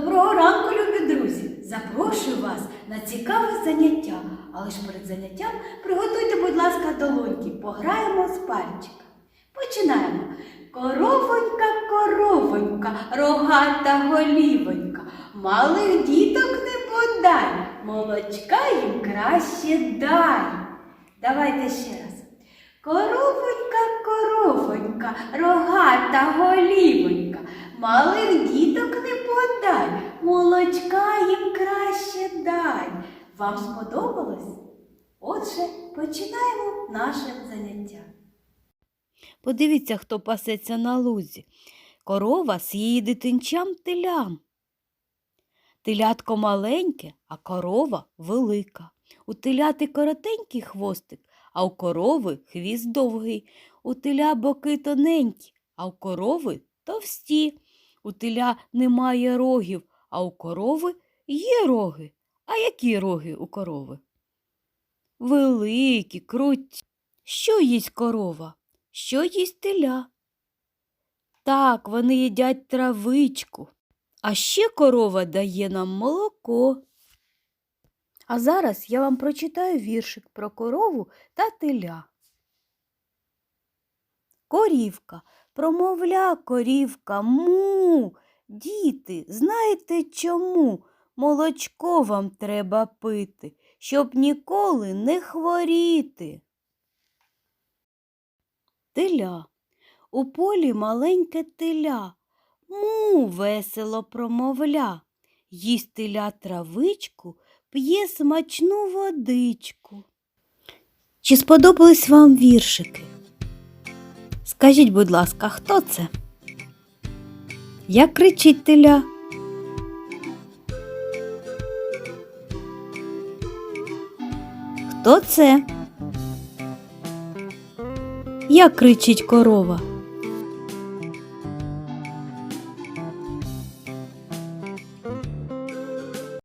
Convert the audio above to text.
Доброго ранку, любі друзі! Запрошую вас на цікаве заняття, але ж перед заняттям приготуйте, будь ласка, долоньки, пограємо з пальчика. Починаємо. Коровонька, коровонька, рогата голівонька, малих діток не подай, молочка їм краще дай. Давайте ще раз. Коровонька, коровонька, рогата голівонька малих діток не подай, молочка їм краще дай. Вам сподобалось? Отже, починаємо наше заняття. Подивіться, хто пасеться на лузі. Корова з її дитинчам телям. Телятко маленьке, а корова велика. У теляти коротенький хвостик, а у корови хвіст довгий. У теля боки тоненькі, а у корови товсті. У теля немає рогів, а у корови є роги. А які роги у корови? Великі, круті. Що їсть корова? Що їсть теля? Так, вони їдять травичку. А ще корова дає нам молоко. А зараз я вам прочитаю віршик про корову та теля. Корівка, промовля корівка, му. Діти, знаєте чому? Молочко вам треба пити, щоб ніколи не хворіти. Теля. У полі маленьке теля, му весело промовля. Їсть теля травичку, п'є смачну водичку. Чи сподобались вам віршики? Скажіть, будь ласка, хто це? Як кричить теля? Хто це? Як кричить корова?